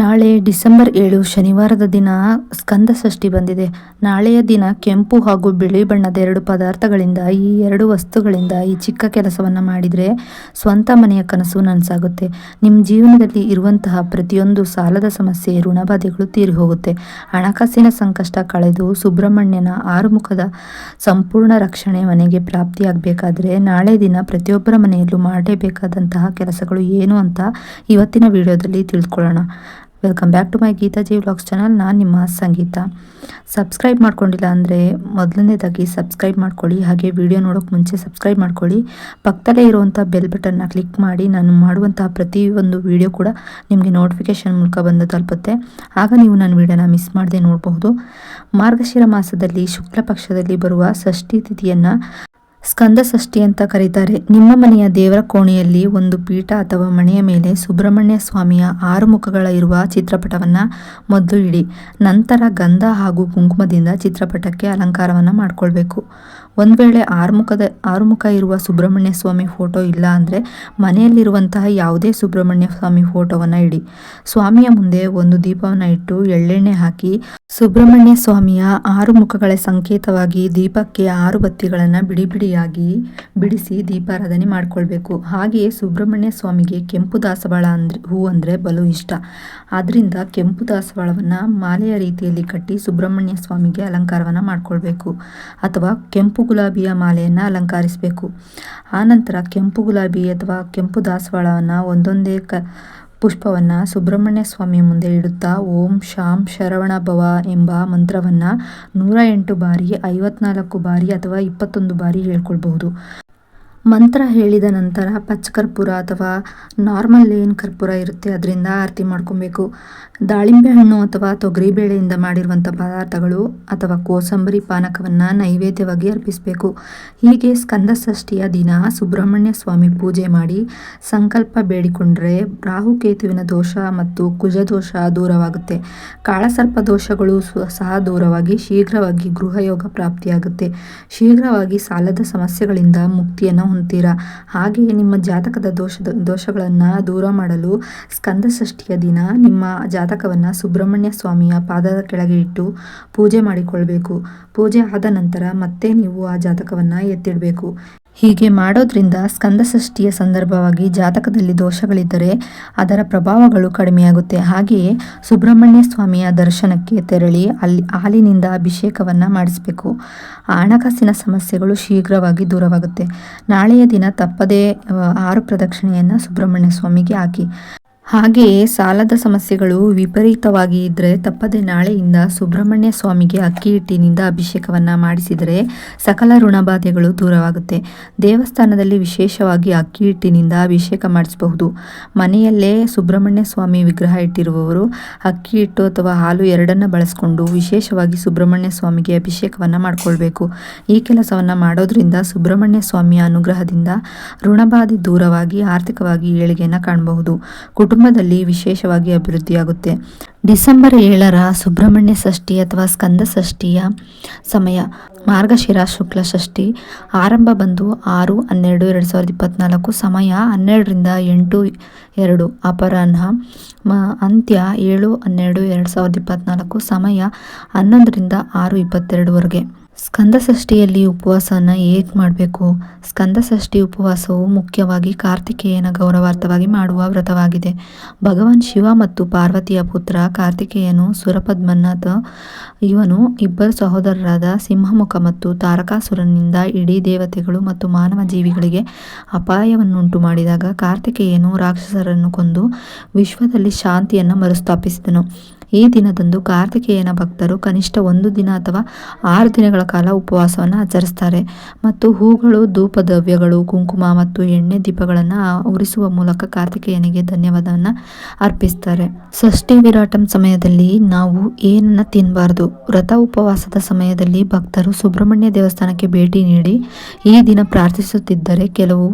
ನಾಳೆ ಡಿಸೆಂಬರ್ ಏಳು ಶನಿವಾರದ ದಿನ ಸ್ಕಂದ ಷಷ್ಠಿ ಬಂದಿದೆ. ನಾಳೆಯ ದಿನ ಕೆಂಪು ಹಾಗೂ ಬಿಳಿ ಬಣ್ಣದ ಎರಡು ಪದಾರ್ಥಗಳಿಂದ ಈ ಎರಡು ವಸ್ತುಗಳಿಂದ ಈ ಚಿಕ್ಕ ಕೆಲಸವನ್ನು ಮಾಡಿದರೆ ಸ್ವಂತ ಮನೆಯ ಕನಸು ನನಸಾಗುತ್ತೆ. ನಿಮ್ಮ ಜೀವನದಲ್ಲಿ ಇರುವಂತಹ ಪ್ರತಿಯೊಂದು ಸಾಲದ ಸಮಸ್ಯೆ, ಋಣಬಾಧೆಗಳು ತೀರಿ ಹೋಗುತ್ತೆ ಹಣಕಾಸಿನ ಸಂಕಷ್ಟ ಕಳೆದು ಸುಬ್ರಹ್ಮಣ್ಯನ ಆರುಮುಖದ ಸಂಪೂರ್ಣ ರಕ್ಷಣೆ ಮನೆಗೆ ಪ್ರಾಪ್ತಿಯಾಗಬೇಕಾದ್ರೆ ನಾಳೆ ದಿನ ಪ್ರತಿಯೊಬ್ಬರ ಮನೆಯಲ್ಲೂ ಮಾಡಲೇಬೇಕಾದಂತಹ ಕೆಲಸಗಳು ಏನು ಅಂತ ಇವತ್ತಿನ ವಿಡಿಯೋದಲ್ಲಿ ತಿಳ್ಕೊಳ್ಳೋಣ. Welcome back to my Geetha ji vlogs channel ನಾನು ನಿಮ್ಮ ಸಂಗೀತ. ಸಬ್ಸ್ಕ್ರೈಬ್ ಮಾಡ್ಕೊಂಡಿಲ್ಲ ಅಂದರೆ ಮೊದಲನೇದಾಗಿ ಸಬ್ಸ್ಕ್ರೈಬ್ ಮಾಡ್ಕೊಳ್ಳಿ. ಹಾಗೆ ವಿಡಿಯೋ ನೋಡೋಕೆ ಮುಂಚೆ ಸಬ್ಸ್ಕ್ರೈಬ್ ಮಾಡ್ಕೊಳ್ಳಿ. ಪಕ್ಕದಲ್ಲೇ ಇರುವಂಥ ಬೆಲ್ ಬಟನ್ನ ಕ್ಲಿಕ್ ಮಾಡಿ. ನಾನು ಮಾಡುವಂತಹ ಪ್ರತಿಯೊಂದು ವಿಡಿಯೋ ಕೂಡ ನಿಮಗೆ ನೋಟಿಫಿಕೇಷನ್ ಮೂಲಕ ಬಂದು ತಲುಪುತ್ತೆ. ಆಗ ನೀವು ನನ್ನ ವಿಡಿಯೋನ ಮಿಸ್ ಮಾಡದೆ ನೋಡಬಹುದು. ಮಾರ್ಗಶಿರ ಮಾಸದಲ್ಲಿ ಶುಕ್ಲ ಪಕ್ಷದಲ್ಲಿ ಬರುವ ಷಷ್ಠಿ ತಿಥಿಯನ್ನು ಸ್ಕಂದ ಷಷ್ಠಿ ಅಂತ ಕರೀತಾರೆ. ನಿಮ್ಮ ಮನೆಯ ದೇವರ ಕೋಣೆಯಲ್ಲಿ ಒಂದು ಪೀಠ ಅಥವಾ ಮನೆಯ ಮೇಲೆ ಸುಬ್ರಹ್ಮಣ್ಯ ಸ್ವಾಮಿಯ ಆರು ಮುಖಗಳ ಇರುವ ಚಿತ್ರಪಟವನ್ನು ಮೊದಲು ಇಡಿ. ನಂತರ ಗಂಧ ಹಾಗೂ ಕುಂಕುಮದಿಂದ ಚಿತ್ರಪಟಕ್ಕೆ ಅಲಂಕಾರವನ್ನು ಮಾಡಿಕೊಳ್ಬೇಕು. ಒಂದು ವೇಳೆ ಆರುಮುಖದ ಆರುಮುಖ ಇರುವ ಸುಬ್ರಹ್ಮಣ್ಯ ಸ್ವಾಮಿ ಫೋಟೋ ಇಲ್ಲ ಅಂದರೆ ಮನೆಯಲ್ಲಿರುವಂತಹ ಯಾವುದೇ ಸುಬ್ರಹ್ಮಣ್ಯ ಸ್ವಾಮಿ ಫೋಟೋವನ್ನು ಇಡಿ. ಸ್ವಾಮಿಯ ಮುಂದೆ ಒಂದು ದೀಪವನ್ನು ಇಟ್ಟು ಎಳ್ಳೆಣ್ಣೆ ಹಾಕಿ ಸುಬ್ರಹ್ಮಣ್ಯ ಸ್ವಾಮಿಯ ಆರು ಮುಖಗಳ ಸಂಕೇತವಾಗಿ ದೀಪಕ್ಕೆ ಆರು ಬತ್ತಿಗಳನ್ನು ಬಿಡಿ ಬಿಡಿಯಾಗಿ ಬಿಡಿಸಿ ದೀಪಾರಾಧನೆ ಮಾಡಿಕೊಳ್ಬೇಕು. ಹಾಗೆಯೇ ಸುಬ್ರಹ್ಮಣ್ಯ ಸ್ವಾಮಿಗೆ ಕೆಂಪು ದಾಸವಾಳ ಅಂದ್ರೆ, ಹೂ ಅಂದರೆ ಬಲು ಇಷ್ಟ. ಆದ್ದರಿಂದ ಕೆಂಪು ದಾಸವಾಳವನ್ನು ಮಾಲೆಯ ರೀತಿಯಲ್ಲಿ ಕಟ್ಟಿ ಸುಬ್ರಹ್ಮಣ್ಯ ಸ್ವಾಮಿಗೆ ಅಲಂಕಾರವನ್ನು ಮಾಡಿಕೊಳ್ಬೇಕು. ಅಥವಾ ಕೆಂಪು ಗುಲಾಬಿಯ ಮಾಲೆಯನ್ನು ಅಲಂಕರಿಸಬೇಕು. ಆನಂತರ ಕೆಂಪು ಗುಲಾಬಿ ಅಥವಾ ಕೆಂಪು ದಾಸವಾಳವನ್ನು ಒಂದೊಂದೇ ಕ ಪುಷ್ಪವನ್ನು ಸುಬ್ರಹ್ಮಣ್ಯ ಸ್ವಾಮಿ ಮುಂದೆ ಇಡುತ್ತಾ ಓಂ ಶಾಂ ಶರವಣ ಭವ ಎಂಬ ಮಂತ್ರವನ್ನು ನೂರ ಎಂಟು ಬಾರಿ, ಐವತ್ನಾಲ್ಕು ಬಾರಿ ಅಥವಾ ಇಪ್ಪತ್ತೊಂದು ಬಾರಿ ಹೇಳ್ಕೊಳ್ಬಹುದು. ಮಂತ್ರ ಹೇಳಿದ ನಂತರ ಪಚ್ಚಕರ್ಪೂರ ಅಥವಾ ನಾರ್ಮಲ್ ಏನು ಕರ್ಪೂರ ಇರುತ್ತೆ ಅದರಿಂದ ಆರತಿ ಮಾಡ್ಕೊಬೇಕು. ದಾಳಿಂಬೆ ಹಣ್ಣು ಅಥವಾ ತೊಗರಿಬೇಳೆಯಿಂದ ಮಾಡಿರುವಂಥ ಪದಾರ್ಥಗಳು ಅಥವಾ ಕೋಸಂಬರಿ ಪಾನಕವನ್ನು ನೈವೇದ್ಯವಾಗಿ ಅರ್ಪಿಸಬೇಕು. ಹೀಗೆ ಸ್ಕಂದ ಷಷ್ಠಿಯ ದಿನ ಸುಬ್ರಹ್ಮಣ್ಯ ಸ್ವಾಮಿ ಪೂಜೆ ಮಾಡಿ ಸಂಕಲ್ಪ ಬೇಡಿಕೊಂಡ್ರೆ ರಾಹುಕೇತುವಿನ ದೋಷ ಮತ್ತು ಕುಜದೋಷ ದೂರವಾಗುತ್ತೆ. ಕಾಳಸರ್ಪ ದೋಷಗಳು ಸಹ ದೂರವಾಗಿ ಶೀಘ್ರವಾಗಿ ಗೃಹಯೋಗ ಪ್ರಾಪ್ತಿಯಾಗುತ್ತೆ. ಶೀಘ್ರವಾಗಿ ಸಾಲದ ಸಮಸ್ಯೆಗಳಿಂದ ಮುಕ್ತಿಯನ್ನು ಹೊಂದ್ತೀರಾ ಹಾಗೆಯೇ ನಿಮ್ಮ ಜಾತಕದ ದೋಷದ, ದೋಷಗಳನ್ನು ದೂರ ಮಾಡಲು ಸ್ಕಂದ ಷಷ್ಠಿಯ ದಿನ ನಿಮ್ಮ ಜಾತಕವನ್ನು ಸುಬ್ರಹ್ಮಣ್ಯ ಸ್ವಾಮಿಯ ಪಾದದ ಕೆಳಗೆ ಇಟ್ಟು ಪೂಜೆ ಮಾಡಿಕೊಳ್ಬೇಕು. ಪೂಜೆ ಆದ ನಂತರ ಮತ್ತೆ ನೀವು ಆ ಜಾತಕವನ್ನು ಎತ್ತಿಡಬೇಕು. ಹೀಗೆ ಮಾಡೋದ್ರಿಂದ ಸ್ಕಂದಷಷ್ಠಿಯ ಸಂದರ್ಭವಾಗಿ ಜಾತಕದಲ್ಲಿ ದೋಷಗಳಿದ್ದರೆ ಅದರ ಪ್ರಭಾವಗಳು ಕಡಿಮೆಯಾಗುತ್ತೆ. ಹಾಗೆಯೇ ಸುಬ್ರಹ್ಮಣ್ಯ ಸ್ವಾಮಿಯ ದರ್ಶನಕ್ಕೆ ತೆರಳಿ ಅಲ್ಲಿ ಹಾಲಿನಿಂದ ಅಭಿಷೇಕವನ್ನು ಮಾಡಿಸಬೇಕು. ಹಣಕಾಸಿನ ಸಮಸ್ಯೆಗಳು ಶೀಘ್ರವಾಗಿ ದೂರವಾಗುತ್ತೆ. ನಾಳೆಯ ದಿನ ತಪ್ಪದೇ ಆರು ಪ್ರದಕ್ಷಿಣೆಯನ್ನು ಸುಬ್ರಹ್ಮಣ್ಯ ಸ್ವಾಮಿಗೆ ಹಾಕಿ. ಹಾಗೆಯೇ ಸಾಲದ ಸಮಸ್ಯೆಗಳು ವಿಪರೀತವಾಗಿ ಇದ್ದರೆ ತಪ್ಪದೆ ನಾಳೆಯಿಂದ ಸುಬ್ರಹ್ಮಣ್ಯ ಸ್ವಾಮಿಗೆ ಅಕ್ಕಿ ಹಿಟ್ಟಿನಿಂದ ಅಭಿಷೇಕವನ್ನು ಮಾಡಿಸಿದರೆ ಸಕಲ ಋಣಬಾಧೆಗಳು ದೂರವಾಗುತ್ತೆ. ದೇವಸ್ಥಾನದಲ್ಲಿ ವಿಶೇಷವಾಗಿ ಅಕ್ಕಿ ಹಿಟ್ಟಿನಿಂದ ಅಭಿಷೇಕ ಮಾಡಿಸಬಹುದು. ಮನೆಯಲ್ಲೇ ಸುಬ್ರಹ್ಮಣ್ಯ ಸ್ವಾಮಿ ವಿಗ್ರಹ ಇಟ್ಟಿರುವವರು ಅಕ್ಕಿ ಹಿಟ್ಟು ಅಥವಾ ಹಾಲು ಎರಡನ್ನು ಬಳಸಿಕೊಂಡು ವಿಶೇಷವಾಗಿ ಸುಬ್ರಹ್ಮಣ್ಯ ಸ್ವಾಮಿಗೆ ಅಭಿಷೇಕವನ್ನು ಮಾಡಿಕೊಳ್ಬೇಕು. ಈ ಕೆಲಸವನ್ನು ಮಾಡೋದ್ರಿಂದ ಸುಬ್ರಹ್ಮಣ್ಯ ಸ್ವಾಮಿಯ ಅನುಗ್ರಹದಿಂದ ಋಣಬಾಧೆ ದೂರವಾಗಿ ಆರ್ಥಿಕವಾಗಿ ಏಳಿಗೆಯನ್ನು ಕಾಣಬಹುದು. ಕುಟುಂಬದಲ್ಲಿ ವಿಶೇಷವಾಗಿ ಅಭಿವೃದ್ಧಿಯಾಗುತ್ತೆ. ಡಿಸೆಂಬರ್ ಏಳರ ಸುಬ್ರಹ್ಮಣ್ಯ ಷಷ್ಠಿ ಅಥವಾ ಸ್ಕಂದ ಷಷ್ಠಿಯ ಸಮಯ, ಮಾರ್ಗಶಿರ ಶುಕ್ಲ ಷಷ್ಠಿ, ಆರಂಭ ಬಂದು ಆರು, ಹನ್ನೆರಡು, ಎರಡು ಸಾವಿರದ ಇಪ್ಪತ್ತ್ನಾಲ್ಕು ಸಮಯ ಹನ್ನೆರಡರಿಂದ ಎಂಟು, ಎರಡು, ಅಪರಾಹ್ನ, ಮ, ಅಂತ್ಯ ಏಳು, ಹನ್ನೆರಡು, ಎರಡು ಸಾವಿರದ ಇಪ್ಪತ್ತ್ನಾಲ್ಕು ಸಮಯ ಹನ್ನೊಂದರಿಂದ ಆರು ಇಪ್ಪತ್ತೆರಡುವರೆಗೆ ಸ್ಕಂದ ಉಪವಾಸವನ್ನು ಹೇಗೆ ಮಾಡಬೇಕು? ಸ್ಕಂದ ಷಷ್ಠಿ ಉಪವಾಸವು ಮುಖ್ಯವಾಗಿ ಕಾರ್ತಿಕೇಯನ ಗೌರವಾರ್ಥವಾಗಿ ಮಾಡುವ ವ್ರತವಾಗಿದೆ. ಭಗವಾನ್ ಶಿವ ಮತ್ತು ಪಾರ್ವತಿಯ ಪುತ್ರ ಕಾರ್ತಿಕೇಯನು ಸುರಪದ್ಮನಾಥ ಇವನು ಇಬ್ಬರು ಸಹೋದರರಾದ ಸಿಂಹಮುಖ ಮತ್ತು ತಾರಕಾಸುರನಿಂದ ಇಡೀ ದೇವತೆಗಳು ಮತ್ತು ಮಾನವ ಜೀವಿಗಳಿಗೆ ಅಪಾಯವನ್ನುಂಟು ಮಾಡಿದಾಗ ಕಾರ್ತಿಕೇಯನು ರಾಕ್ಷಸರನ್ನು ಕೊಂದು ವಿಶ್ವದಲ್ಲಿ ಶಾಂತಿಯನ್ನು ಮರುಸ್ಥಾಪಿಸಿದನು. ಈ ದಿನದಂದು ಕಾರ್ತಿಕೇಯನ ಭಕ್ತರು ಕನಿಷ್ಠ ಒಂದು ದಿನ ಅಥವಾ ಆರು ದಿನಗಳ ಕಾಲ ಉಪವಾಸವನ್ನು ಆಚರಿಸ್ತಾರೆ. ಮತ್ತು ಹೂಗಳು, ಧೂಪದ್ರವ್ಯಗಳು, ಕುಂಕುಮ ಮತ್ತು ಎಣ್ಣೆ ದೀಪಗಳನ್ನು ಉರಿಸುವ ಮೂಲಕ ಕಾರ್ತಿಕೇಯನಿಗೆ ಧನ್ಯವಾದವನ್ನು ಅರ್ಪಿಸ್ತಾರೆ. ಷಷ್ಠಿ ವಿರಾಟಂ ಸಮಯದಲ್ಲಿ ನಾವು ಏನನ್ನ ತಿನ್ನಬಾರ್ದು ವ್ರತ ಉಪವಾಸದ ಸಮಯದಲ್ಲಿ ಭಕ್ತರು ಸುಬ್ರಹ್ಮಣ್ಯ ದೇವಸ್ಥಾನಕ್ಕೆ ಭೇಟಿ ನೀಡಿ ಈ ದಿನ ಪ್ರಾರ್ಥಿಸುತ್ತಿದ್ದರೆ ಕೆಲವು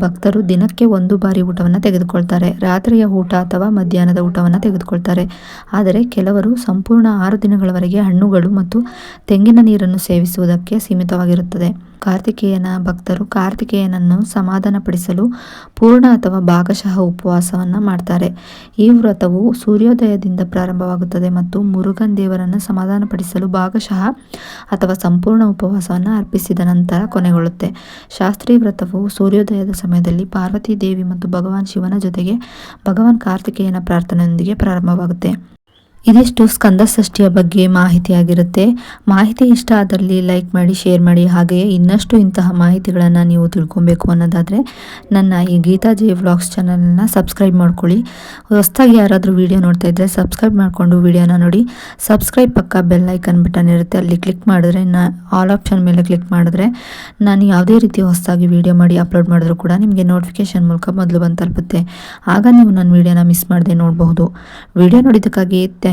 ಭಕ್ತರು ದಿನಕ್ಕೆ ಒಂದು ಬಾರಿ ಊಟವನ್ನು ತೆಗೆದುಕೊಳ್ತಾರೆ. ರಾತ್ರಿಯ ಊಟ ಅಥವಾ ಮಧ್ಯಾಹ್ನದ ಊಟವನ್ನು ತೆಗೆದುಕೊಳ್ತಾರೆ. ಆದರೆ ಕೆಲವರು ಸಂಪೂರ್ಣ ಆರು ದಿನಗಳವರೆಗೆ ಹಣ್ಣುಗಳು ಮತ್ತು ತೆಂಗಿನ ನೀರನ್ನು ಸೇವಿಸುವುದಕ್ಕೆ ಸೀಮಿತವಾಗಿರುತ್ತದೆ. ಕಾರ್ತಿಕೇಯನ ಭಕ್ತರು ಕಾರ್ತಿಕೇಯನನ್ನು ಸಮಾಧಾನಪಡಿಸಲು ಪೂರ್ಣ ಅಥವಾ ಭಾಗಶಃ ಉಪವಾಸವನ್ನು ಮಾಡ್ತಾರೆ. ಈ ವ್ರತವು ಸೂರ್ಯೋದಯದಿಂದ ಪ್ರಾರಂಭವಾಗುತ್ತದೆ ಮತ್ತು ಮುರುಗನ್ ದೇವರನ್ನು ಸಮಾಧಾನಪಡಿಸಲು ಭಾಗಶಃ ಅಥವಾ ಸಂಪೂರ್ಣ ಉಪವಾಸವನ್ನು ಅರ್ಪಿಸಿದ ನಂತರ ಕೊನೆಗೊಳ್ಳುತ್ತೆ. ಶಾಸ್ತ್ರೀಯ ವ್ರತವು ಸೂರ್ಯೋದಯದ ಸಮಯದಲ್ಲಿ ಪಾರ್ವತಿ ದೇವಿ ಮತ್ತು ಭಗವಾನ್ ಶಿವನ ಜೊತೆಗೆ ಭಗವಾನ್ ಕಾರ್ತಿಕೇಯನ ಪ್ರಾರ್ಥನೆಯೊಂದಿಗೆ ಪ್ರಾರಂಭವಾಗುತ್ತೆ. ಇದಿಷ್ಟು ಸ್ಕಂದ ಷಷ್ಠಿಯ ಬಗ್ಗೆ ಮಾಹಿತಿಯಾಗಿರುತ್ತೆ. ಮಾಹಿತಿ ಇಷ್ಟ ಆದಲ್ಲಿ ಲೈಕ್ ಮಾಡಿ, ಶೇರ್ ಮಾಡಿ, ಹಾಗೆಯೇ ಇನ್ನಷ್ಟು ಇಂತಹ ಮಾಹಿತಿಗಳನ್ನು ನೀವು ತಿಳ್ಕೊಬೇಕು ಅನ್ನೋದಾದರೆ ನನ್ನ ಈ ಗೀತಾ ಜೇ ವ್ಲಾಗ್ಸ್ ಚಾನಲನ್ನು ಸಬ್ಸ್ಕ್ರೈಬ್ ಮಾಡ್ಕೊಳ್ಳಿ. ಹೊಸದಾಗಿ ಯಾರಾದರೂ ವೀಡಿಯೋ ನೋಡ್ತಾ ಇದ್ದರೆ ಸಬ್ಸ್ಕ್ರೈಬ್ ಮಾಡಿಕೊಂಡು ವೀಡಿಯೋನ ನೋಡಿ. ಸಬ್ಸ್ಕ್ರೈಬ್ ಪಕ್ಕ ಬೆಲ್ ಐಕನ್ ಬಟನ್ ಇರುತ್ತೆ, ಅಲ್ಲಿ ಕ್ಲಿಕ್ ಮಾಡಿದ್ರೆ ನಾ ಆಲ್ ಆಪ್ಷನ್ ಮೇಲೆ ಕ್ಲಿಕ್ ಮಾಡಿದ್ರೆ ನಾನು ಯಾವುದೇ ರೀತಿ ಹೊಸದಾಗಿ ವಿಡಿಯೋ ಮಾಡಿ ಅಪ್ಲೋಡ್ ಮಾಡಿದ್ರು ಕೂಡ ನಿಮಗೆ ನೋಟಿಫಿಕೇಶನ್ ಮೂಲಕ ಮೊದಲು ಬಂದು ತಲುಪುತ್ತೆ. ಆಗ ನೀವು ನನ್ನ ವೀಡಿಯೋನ ಮಿಸ್ ಮಾಡದೆ ನೋಡಬಹುದು. Video ನೋಡಿದ್ದಕ್ಕಾಗಿ thank